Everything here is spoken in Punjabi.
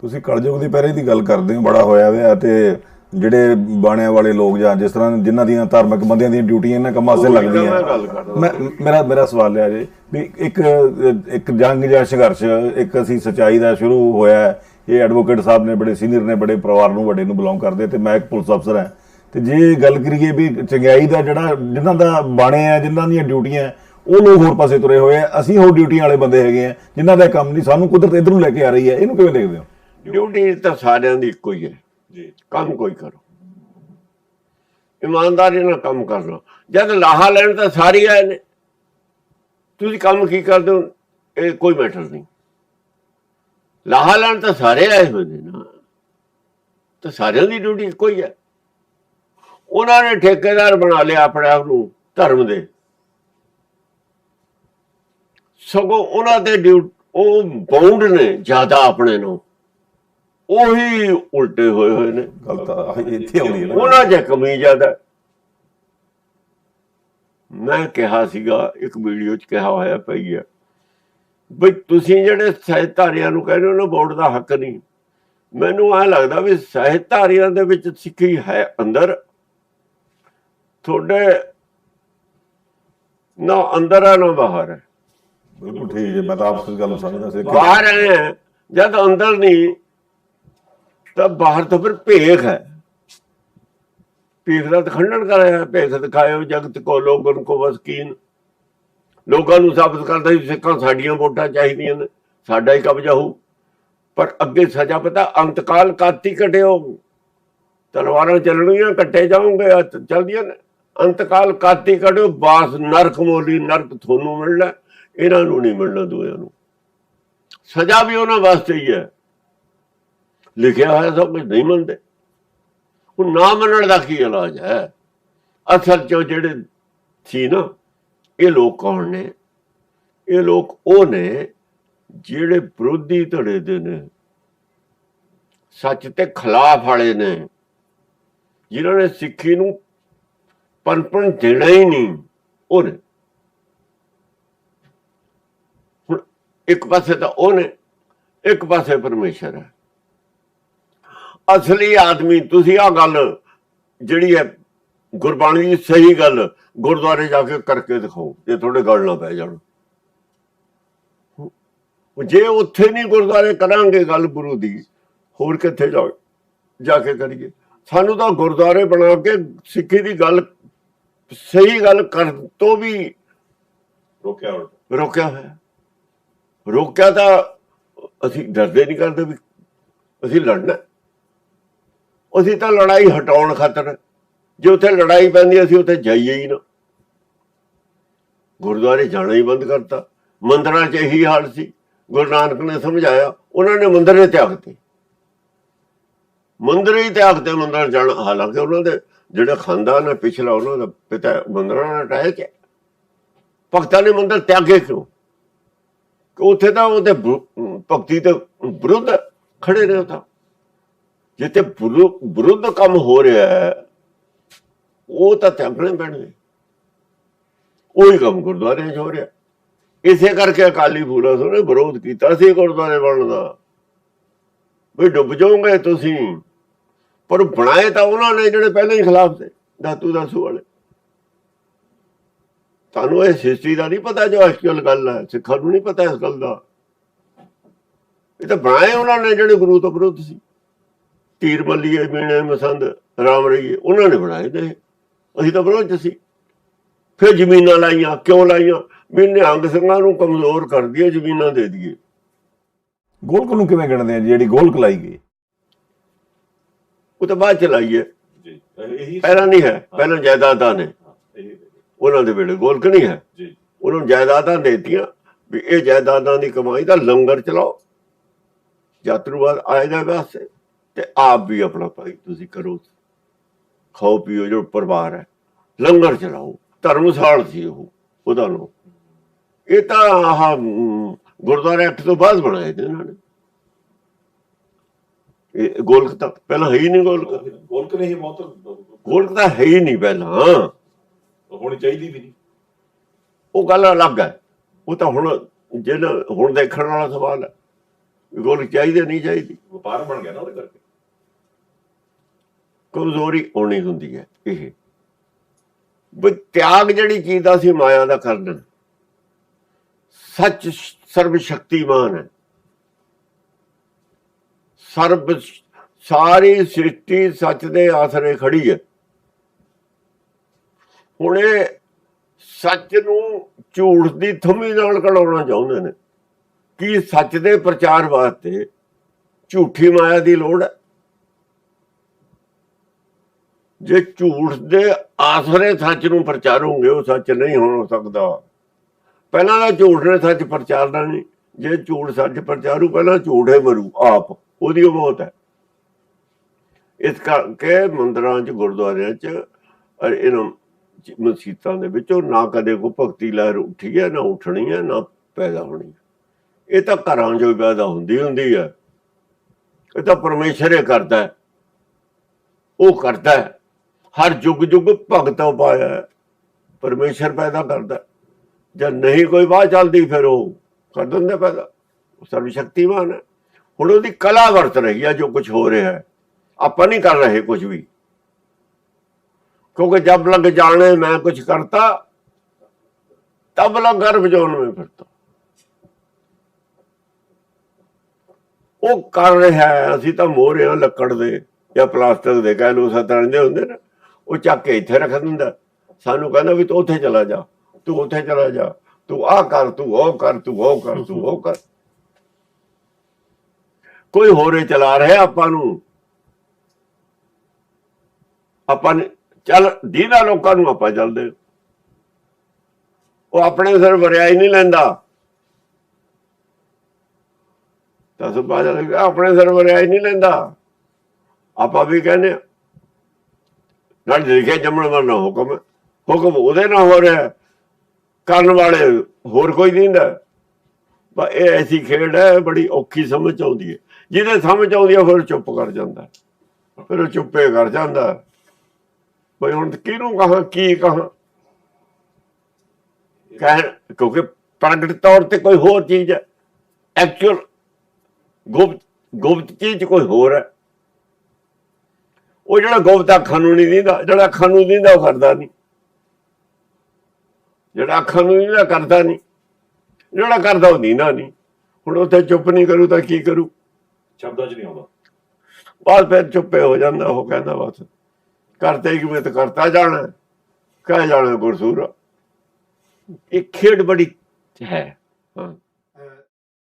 ਤੁਸੀਂ ਕਲਯੁਗ ਦੀ ਪਹਿਰੇ ਦੀ ਗੱਲ ਕਰਦੇ ਹੋ ਬੜਾ ਹੋਇਆ ਹੋਇਆ ਤੇ ਜਿਹੜੇ ਬਾਣਿਆਂ ਵਾਲੇ ਲੋਕ ਜਾਂ ਜਿਸ ਤਰ੍ਹਾਂ ਜਿਨ੍ਹਾਂ ਦੀਆਂ ਧਾਰਮਿਕ ਬੰਦਿਆਂ ਦੀਆਂ ਡਿਊਟੀਆਂ ਇਹਨਾਂ ਕੰਮਾਂ ਮੈਂ ਲੱਗਦੀਆਂ। ਮੈਂ ਮੇਰਾ ਮੇਰਾ ਸਵਾਲ ਹੈ ਜੀ ਵੀ ਇੱਕ ਇੱਕ ਜੰਗ ਜਾਂ ਸੰਘਰਸ਼ ਇੱਕ ਅਸੀਂ ਸਚਾਈ ਦਾ ਸ਼ੁਰੂ ਹੋਇਆ। ਇਹ ਐਡਵੋਕੇਟ ਸਾਹਿਬ ਨੇ ਬੜੇ ਸੀਨੀਅਰ ਨੇ ਬੜੇ ਪਰਿਵਾਰ ਨੂੰ ਵੱਡੇ ਨੂੰ ਬਿਲੋਂਗ ਕਰਦੇ ਤੇ ਮੈਂ ਇੱਕ ਪੁਲਿਸ ਅਫਸਰ ਹਾਂ। ਤੇ ਜੇ ਗੱਲ ਕਰੀਏ ਵੀ ਚੰਗਿਆਈ ਦਾ ਜਿਹੜਾ ਜਿਨ੍ਹਾਂ ਦਾ ਬਾਣੇ ਆ ਜਿਨ੍ਹਾਂ ਦੀਆਂ ਡਿਊਟੀਆਂ ਉਹ ਲੋਕ ਹੋਰ ਪਾਸੇ ਤੁਰੇ ਹੋਏ ਆ। ਅਸੀਂ ਹੋਰ ਡਿਊਟੀਆਂ ਵਾਲੇ ਬੰਦੇ ਹੈਗੇ ਆ ਜਿਨ੍ਹਾਂ ਦਾ ਕੰਮ ਨਹੀਂ ਸਾਨੂੰ ਕੁਦਰਤ ਇਧਰ ਨੂੰ ਲੈ ਕੇ ਆ ਰਹੀ ਹੈ। ਇਹਨੂੰ ਕਿਵੇਂ ਦੇਖਦੇ ਹੋ? ਡਿਊਟੀ ਤਾਂ ਸਾਰਿਆਂ ਦੀ ਇੱਕੋ ਹੀ ਹੈ। ਜੀ। ਕੰਮ ਕੋਈ ਕਰੋ। ਇਮਾਨਦਾਰੀ ਨਾਲ ਕੰਮ ਕਰਨਾ ਜਦ ਲਾਹਾ ਲੈਣ ਤਾਂ ਸਾਰੇ ਆਏ ਨੇ। ਤੁਸੀਂ ਕੰਮ ਕੀ ਕਰਦੇ ਹੋ? ਇਹ ਕੋਈ ਮੈਟਰ ਨਹੀਂ। ਲਾਹਾ ਲੈਣ ਤਾਂ ਸਾਰੇ ਆਏ ਹੋਏ ਨੇ ਨਾ। ਤਾਂ ਸਾਰਿਆਂ ਦੀ ਡਿਊਟੀ ਇੱਕੋ ਹੀ ਹੈ। ਉਹਨਾਂ ਨੇ ਠੇਕੇਦਾਰ ਬਣਾ ਲਿਆ ਆਪਣੇ ਆਪ ਨੂੰ ਧਰਮ ਦੇ। ਸਗੋਂ ਉਹਨਾਂ ਦੇ ਡਿਊ ਉਹ ਬਾਉਂਡ ਨੇ ਜ਼ਿਆਦਾ ਆਪਣੇ ਨੂੰ। ਉਹੀ ਉਲਟੇ ਹੋਏ ਹੋਏ ਨੇ। ਗੱਲ ਤਾਂ ਇੱਥੇ ਆਉਂਦੀ ਹੈ ਨਾ। ਉਹਨਾਂ 'ਚ ਕਮੀ ਜ਼ਿਆਦਾ। ਮੈਂ ਕਿਹਾ ਸੀਗਾ ਇੱਕ ਵੀਡੀਓ 'ਚ ਕਿਹਾ ਹੋਇਆ ਪਈ ਹੈ ਬਈ ਤੁਸੀਂ ਜਿਹੜੇ ਸਹਿਤਾਰੀਆਂ ਨੂੰ ਕਹਿੰਦੇ ਹੋ ਨਾ ਵੋਟ ਦਾ ਹੱਕ ਨਹੀਂ। ਮੈਨੂੰ ਐ ਲੱਗਦਾ ਵੀ ਸਹਿਤਾਰੀਆਂ ਦੇ ਵਿੱਚ ਸਿੱਖੀ ਹੈ ਅੰਦਰ। ਤੁਹਾਡੇ ਨਾ ਅੰਦਰ ਆ ਨਾ ਬਾਹਰ ਹੈ ਬਿਲਕੁਲ ਠੀਕ ਹੈ ਮੈਂ ਤਾਂ ਆਪਸ ਗੱਲ ਸਮਝਦਾ ਸੀ। ਬਾਹਰ ਹੈ ਜਦ ਅੰਦਰ ਨਹੀਂ ਤਾਂ ਬਾਹਰ ਤਾਂ ਫਿਰ ਭੇਖ ਹੈ। ਭੇਖ ਦਾ ਤਾਂ ਖੰਡਨ ਕਰਾਇਆ, ਭੇਖ ਦਿਖਾਇਓ ਜਗਤ ਕੋ ਲੋਗਨ ਕੋ ਵਸਕੀਨ ਲੋਕਾਂ ਨੂੰ ਸਾਬਤ ਕਰਦਾ ਸੀ ਸਿੱਖਾਂ ਸਾਡੀਆਂ ਵੋਟਾਂ ਚਾਹੀਦੀਆਂ ਨੇ, ਸਾਡਾ ਹੀ ਕਬਜ਼ਾ ਹੋਊ। ਪਰ ਅੱਗੇ ਸਜ਼ਾ ਪਤਾ, ਅੰਤਕਾਲ ਕਾਤੀ ਕਟਿਓ ਤਲਵਾਰਾਂ ਚੱਲਣਗੀਆਂ ਕੱਟੇ ਜਾਓਗੇ ਆ ਚੱਲਦੀਆਂ ਨੇ। ਅੰਤਕਾਲ ਕਾਤੀ ਕਟਿਓ ਬਾਸ ਨਰਕ ਮੋਲੀ, ਨਰਕ ਤੁਹਾਨੂੰ ਮਿਲਣਾ, ਇਹਨਾਂ ਨੂੰ ਨਹੀਂ ਮਿਲਣਾ ਦੂਆਂ ਨੂੰ। ਸਜ਼ਾ ਵੀ ਉਹਨਾਂ ਵਾਸਤੇ ਹੀ ਹੈ। ਲਿਖਿਆ ਹੋਇਆ ਸਭ ਕੁਝ ਨਹੀਂ ਮੰਨਦੇ। ਹੁਣ ਨਾ ਮੰਨਣ ਦਾ ਕੀ ਇਲਾਜ ਹੈ? ਅਸਲ ਚ ਜਿਹੜੇ ਸੀ ਨਾ, ਇਹ ਲੋਕ ਕੌਣ ਨੇ? ਇਹ ਲੋਕ ਉਹ ਨੇ ਜਿਹੜੇ ਵਿਰੋਧੀ ਧੜੇ ਦੇ ਨੇ। ਸੱਚ ਤੇ ਖਿਲਾਫ ਵਾਲੇ ਨੇ। ਜਿਨ੍ਹਾਂ ਨੇ ਸਿੱਖੀ ਨੂੰ ਪਨਪਨ ਦੇਣਾ ਹੀ ਨਹੀਂ, ਉਹ ਨੇ। ਹੁਣ ਇੱਕ ਪਾਸੇ ਤਾਂ ਉਹ ਨੇ, ਇੱਕ ਪਾਸੇ ਪਰਮੇਸ਼ਰ ਹੈ। ਅਸਲੀ ਆਦਮੀ ਤੁਸੀਂ ਆ ਗੱਲ ਜਿਹੜੀ ਹੈ ਗੁਰਬਾਣੀ ਦੀ ਸਹੀ ਗੱਲ ਗੁਰਦੁਆਰੇ ਜਾ ਕੇ ਕਰਕੇ ਦਿਖਾਓ ਜੇ ਤੁਹਾਡੇ ਗੱਲ ਨਾ ਪੈ ਜਾਣ। ਜੇ ਉੱਥੇ ਨਹੀਂ ਗੁਰਦੁਆਰੇ ਕਰਾਂਗੇ ਗੱਲ ਗੁਰੂ ਦੀ ਹੋਰ ਕਿੱਥੇ ਜਾ ਜਾ ਕੇ ਕਰੀਏ? ਸਾਨੂੰ ਤਾਂ ਗੁਰਦੁਆਰੇ ਬਣਾ ਕੇ ਸਿੱਖੀ ਦੀ ਗੱਲ ਸਹੀ ਗੱਲ ਕਰ ਤੋਂ ਵੀ ਰੋਕਿਆ ਰੋਕਿਆ ਹੋਇਆ। ਰੋਕਿਆ ਤਾਂ ਅਸੀਂ ਡਰਦੇ ਨਹੀਂ ਕਰਦੇ ਵੀ ਅਸੀਂ ਲੜਨਾ। ਅਸੀਂ ਤਾਂ ਲੜਾਈ ਹਟਾਉਣ ਖਾਤਰ, ਜੇ ਉੱਥੇ ਲੜਾਈ ਪੈਂਦੀ, ਅਸੀਂ ਉੱਥੇ ਜਾਈਏ ਹੀ ਨਾ। ਗੁਰਦੁਆਰੇ ਜਾਣਾ ਹੀ ਬੰਦ ਕਰਤਾ। ਮੰਦਰਾਂ 'ਚ ਇਹੀ ਹਾਲ ਸੀ। ਗੁਰੂ ਨਾਨਕ ਨੇ ਸਮਝਾਇਆ, ਉਹਨਾਂ ਨੇ ਮੰਦਰ ਦੇ ਤਿਆਗਤੇ ਮੰਦਰ ਹੀ ਤਿਆਗਤੇ ਮੰਦਰ ਜਾਣਾ। ਹਾਲਾਂਕਿ ਉਹਨਾਂ ਦੇ ਜਿਹੜਾ ਖਾਨਦਾਨ ਹੈ ਪਿਛਲਾ ਉਹਨਾਂ ਦਾ ਪਿਤਾ ਮੰਦਰਾਂ ਨਾਲ ਟਾਇਆ ਕਿ ਭਗਤਾਂ ਨੇ ਮੰਦਰ ਤਿਆਗੇ ਕਿਉਂ? ਕਿ ਉੱਥੇ ਤਾਂ ਉਹਦੇ ਭਗਤੀ ਦੇ ਵਿਰੁੱਧ ਖੜੇ ਨੇ ਉਹ ਤਾਂ। ਜਿੱਥੇ ਵਿਰੁੱਧ ਕੰਮ ਹੋ ਰਿਹਾ ਹੈ, ਉਹ ਤਾਂ ਤਿਆਗਣੇ ਪੈਣਗੇ ਉਹੀ ਕੰਮ ਗੁਰਦੁਆਰੇ 'ਚ ਹੋ ਰਿਹਾ। ਇਸੇ ਕਰਕੇ ਅਕਾਲੀ ਫੂਲਾ ਸਿੰਘ ਵਿਰੋਧ ਕੀਤਾ ਸੀ ਗੁਰਦੁਆਰੇ ਬਣਨ ਦਾ। ਵੀ ਡੁੱਬ ਜਾਓਗੇ ਤੁਸੀਂ। ਪਰ ਬਣਾਏ ਤਾਂ ਉਹਨਾਂ ਨੇ ਜਿਹੜੇ ਪਹਿਲਾਂ ਹੀ ਖਿਲਾਫ ਤੇ ਦਾਤੂ ਦਾਸੂ ਵਾਲੇ। ਤੁਹਾਨੂੰ ਇਹ ਹਿਸਟਰੀ ਦਾ ਨਹੀਂ ਪਤਾ ਜੋ ਐਕਚੁਅਲ ਗੱਲ ਹੈ, ਸਿੱਖਾਂ ਨੂੰ ਨਹੀਂ ਪਤਾ ਇਸ ਗੱਲ ਦਾ। ਇਹ ਤਾਂ ਬਣਾਏ ਉਹਨਾਂ ਨੇ ਜਿਹੜੇ ਗੁਰੂ ਤੋਂ ਵਿਰੁੱਧ ਸੀ। ਤੀਰ ਮੱਲੀਏ ਮੀਣੇ ਮਸੰਦ ਰਾਮ ਰਹੀਏ ਉਹਨਾਂ ਨੇ ਬਣਾਏ ਨੇ ਅਸੀਂ ਤਾਂ ਵਿਰੋਧ ਸੀ ਫਿਰ ਜ਼ਮੀਨਾਂ ਲਾਈਆਂ ਕਿਉਂ ਲਾਈਆਂ? ਵੀ ਨਿਹੰਗ ਸਿੰਘਾਂ ਨੂੰ ਕਮਜ਼ੋਰ ਕਰ ਦਈਏ ਜ਼ਮੀਨਾਂ ਦੇ ਦਈਏ ਗੋਲਕ ਨੂੰ ਕਿਵੇਂ ਗਿਣਦੇ ਆ ਜਿਹੜੀ ਗੋਲਕ ਲਾਈ ਗਈ? ਉਹ ਤਾਂ ਬਾਅਦ ਚ ਲਾਈਏ ਜੀ ਇਹੀ ਪਹਿਲਾਂ ਨਹੀਂ ਹੈ ਪਹਿਲਾਂ ਜਾਇਦਾਦਾਂ ਨੇ। ਉਹਨਾਂ ਦੇ ਵੇਲੇ ਗੋਲਕ ਨਹੀਂ ਹੈ। ਜੀ। ਉਹਨਾਂ ਨੂੰ ਜਾਇਦਾਦਾਂ ਦੇਤੀਆਂ ਵੀ ਇਹ ਜਾਇਦਾਦਾਂ ਦੀ ਕਮਾਈ ਦਾ ਲੰਗਰ ਚਲਾਓ। ਯਾਤਰੂਵਾਦ ਆਏਗਾ ਵਾਸਤੇ। ਤੇ ਆਪ ਵੀ ਆਪਣਾ ਭਾਈ ਤੁਸੀਂ ਕਰੋ। ਖਾਓ ਪੀਓ ਜੋ ਪਰਿਵਾਰ ਹੈ ਲੰਗਰ ਚਲਾਓ ਧਰਮਸਾਲ ਸੀ ਉਹ ਉਹਦਾ ਨੂੰ ਇਹ ਤਾਂ ਆਹ ਗੁਰਦੁਆਰਾ ਐਕਟ ਤੋਂ ਬਾਅਦ ਬਣਾਏ ਨੇ ਇਹਨਾਂ ਨੇ। ਇਹ ਗੋਲਕ ਤਾਂ ਪਹਿਲਾਂ ਹੈ ਹੀ ਨਹੀਂ ਗੋਲਕ। ਗੋਲਕ ਨਹੀਂ ਬਹੁਤ ਗੋਲਕ ਤਾਂ ਹੈ ਹੀ ਨਹੀਂ ਪਹਿਲਾਂ। ਹੋਣੀ ਚਾਹੀਦੀ ਵੀ ਨਹੀਂ। ਉਹ ਗੱਲ ਅਲੱਗ ਹੈ। ਉਹ ਤਾਂ ਹੁਣ ਜਿਹੜਾ ਹੁਣ ਦੇਖਣ ਵਾਲਾ ਸਵਾਲ ਹੈ ਗੋਲਕ ਚਾਹੀਦੇ ਨਹੀਂ ਚਾਹੀਦੀ। ਵਪਾਰ ਬਣ ਗਿਆ ਨਾ ਉਹਦੇ ਕਰਕੇ। ਕਮਜ਼ੋਰੀ ਆਉਣੀ ਹੁੰਦੀ ਹੈ ਇਹ। ਵੀ ਤਿਆਗ ਜਿਹੜੀ ਚੀਜ਼ ਦਾ ਸੀ ਮਾਇਆ ਦਾ ਕਰਨਾ। ਸੱਚ ਸਰਬ ਸ਼ਕਤੀਮਾਨ ਹੈ। ਸਰਬ ਸਾਰੀ ਸ੍ਰਿਸ਼ਟੀ ਸੱਚ ਦੇ ਆਸਰੇ ਖੜੀ ਹੈ। ਹੁਣ ਇਹ ਸੱਚ ਨੂੰ ਝੂਠ ਦੀ ਥੰਮੀ ਨਾਲ ਕਢਾਉਣਾ ਚਾਹੁੰਦੇ ਨੇ। ਕਿ ਸੱਚ ਦੇ ਪ੍ਰਚਾਰ ਵਾਸਤੇ ਝੂਠੀ ਮਾਇਆ ਦੀ ਲੋੜ ਹੈ? ਜੇ ਝੂਠ ਦੇ ਆਸਰੇ ਸੱਚ ਨੂੰ ਪ੍ਰਚਾਰੋਗੇ, ਉਹ ਸੱਚ ਨਹੀਂ ਹੋ ਸਕਦਾ। ਪਹਿਲਾਂ ਤਾਂ ਝੂਠ ਨੇ ਸੱਚ ਪ੍ਰਚਾਰਨਾ ਨਹੀਂ। ਜੇ ਝੂਠ ਸੱਚ ਪ੍ਰਚਾਰੂ, ਪਹਿਲਾਂ ਝੂਠੇ ਮਰੂ, ਆਪ। ਉਹਦੀ ਉਹ ਮੌਤ ਹੈ। ਇਸ ਕਰਕੇ ਮੰਦਰਾਂ 'ਚ, ਗੁਰਦੁਆਰਿਆਂ 'ਚ ਅਰ ਇਹਨਾਂ ਚ- ਮਸੀਤਾਂ ਦੇ ਵਿੱਚੋਂ ਨਾ ਕਦੇ ਕੋ ਭਗਤੀ ਲਹਿਰ ਉੱਠੀ ਹੈ, ਨਾ ਉੱਠਣੀ ਹੈ, ਨਾ ਪੈਦਾ ਹੋਣੀ ਹੈ। ਇਹ ਤਾਂ ਘਰਾਂ 'ਚੋਂ ਪੈਦਾ ਹੁੰਦੀ ਹੁੰਦੀ ਹੈ। ਇਹ ਤਾਂ ਪਰਮੇਸ਼ਰ ਹੀ ਕਰਦਾ ਹੈ। ਉਹ ਕਰਦਾ ਹੈ। ਹਰ ਯੁੱਗ ਯੁੱਗ ਭਗਤ ਉਪਾਇਆ ਹੈ। ਪਰਮੇਸ਼ਰ ਪੈਦਾ ਕਰਦਾ ਹੈ। ਨਹੀਂ ਕੋਈ ਬਾਹ ਚੱਲਦੀ, ਫਿਰ ਉਹ ਕਰ ਦਿੰਦਾ ਪੈਦਾ। ਸਰਵ ਸ਼ਕਤੀਮਾਨ ਹੈ। ਹੁਣ ਉਹਦੀ ਕਲਾ ਵਰਤ ਰਹੀ ਹੈ, ਜੋ ਕੁਝ ਹੋ ਰਿਹਾ ਹੈ। ਆਪਾਂ ਨਹੀਂ ਕਰ ਰਹੇ ਕੁਝ ਵੀ। ਕਿਉਂਕਿ ਜਬ ਲਗ ਜਾਣੇ, ਮੈਂ ਕੁਝ ਕਰਤਾ, ਤਬ ਲਗ ਗਰਭ ਜਾਣ ਮੈਂ ਫਿਰਤਾ। ਉਹ ਕਰ ਰਿਹਾ ਅਸੀਂ ਤਾਂ ਮੋਹਰੇ ਹਾਂ ਲੱਕੜ ਦੇ ਜਾਂ ਪਲਾਸਟਿਕ ਦੇ, ਕਹਿ ਲੋ ਸਤਰਾਂ ਦੇ ਹੁੰਦੇ ਨੇ। ਉਹ ਚੱਕ ਕੇ ਇੱਥੇ ਰੱਖ ਦਿੰਦਾ। ਸਾਨੂੰ ਕਹਿੰਦਾ ਵੀ ਤੂੰ ਉੱਥੇ ਚਲਾ ਜਾ, ਤੂੰ ਉੱਥੇ ਚਲਾ ਜਾ, ਤੂੰ ਆਹ ਕਰ, ਤੂੰ ਉਹ ਕਰ, ਤੂੰ ਉਹ ਕਰ, ਤੂੰ ਉਹ ਕਰ। ਕੋਈ ਹੋਰੇ ਚਲਾ ਰਿਹਾ ਆਪਾਂ ਨੂੰ। ਆਪਾਂ ਚੱਲ ਦੀਦਾ ਲੋਕਾਂ ਨੂੰ ਆਪਾਂ ਚੱਲਦੇ ਉਹ ਆਪਣੇ ਸਿਰ ਵਰਿਆ ਹੀ ਨਹੀਂ ਲੈਂਦਾ। ਤਾਂ ਸੁਭਾ ਆਪਣੇ ਸਿਰ ਵਰਿਆ ਹੀ ਨਹੀਂ ਲੈਂਦਾ। ਆਪਾਂ ਵੀ ਕਹਿੰਦੇ ਨਾਲ ਲਿਖਿਆ ਜੰਮਣ ਵਾਲਾ ਹੁਕਮ ਹੈ। ਹੁਕਮ ਉਹਦੇ ਨਾਲ ਹੋ ਰਿਹਾ ਕਰਨ ਵਾਲੇ ਹੋਰ ਕੋਈ ਨਹੀਂ ਹੁੰਦਾ ਬਾ ਇਹ ਐਸੀ ਖੇਡ ਹੈ ਬੜੀ ਔਖੀ ਸਮਝ ਆਉਂਦੀ ਹੈ ਜਿਹਦੇ ਸਮਝ ਆਉਂਦੀ ਹੈ ਫਿਰ ਚੁੱਪ ਕਰ ਜਾਂਦਾ ਫਿਰ ਉਹ ਚੁੱਪੇ ਕਰ ਜਾਂਦਾ ਬਈ ਹੁਣ ਕਿਹਨੂੰ ਕਹਾਂ ਕੀ ਕਹਾਂ ਕਹਿ ਕਿਉਂਕਿ ਪ੍ਰਗਟ ਤੌਰ ਤੇ ਕੋਈ ਹੋਰ ਚੀਜ਼ ਹੈ ਐਕਚੁਅਲ ਗੁਪਤ ਗੁਪਤ ਚੀਜ਼ ਕੋਈ ਹੋਰ ਹੈ ਉਹ ਜਿਹੜਾ ਗੁਪਤ ਅੱਖਾਂ ਨੂੰ ਨਹੀਂ ਦਿੰਦਾ ਜਿਹੜਾ ਅੱਖਾਂ ਨੂੰ ਦਿੰਦਾ ਉਹ ਕਰਦਾ ਨਹੀਂ। ਜਿਹੜਾ ਅੱਖਾਂ ਨੂੰ ਦਿੰਦਾ ਕਰਦਾ ਨਹੀਂ। ਜਿਹੜਾ ਕਰਦਾ ਉਹ ਦਿੰਦਾ ਨਹੀਂ। ਹੁਣ ਉੱਥੇ ਚੁੱਪ ਨਹੀਂ ਕਰੂ ਤਾਂ ਕੀ ਕਰੂ? ਸ਼ਬਦਾਂ 'ਚ ਨਹੀਂ ਆਉਂਦਾ। ਬਾਅਦ ਫਿਰ ਚੁੱਪੇ ਹੋ ਜਾਂਦਾ ਉਹ ਕਹਿੰਦਾ ਬਸ। ਕਰਤੇ ਕਿ ਮੈਂ ਤਾਂ ਕਰਤਾ ਜਾਣਾ ਕਹਿ ਜਾਣਾ ਗੁਰਸੂਰਾ। ਇਹ ਖੇਡ ਬੜੀ ਹੈ। ਹਾਂ।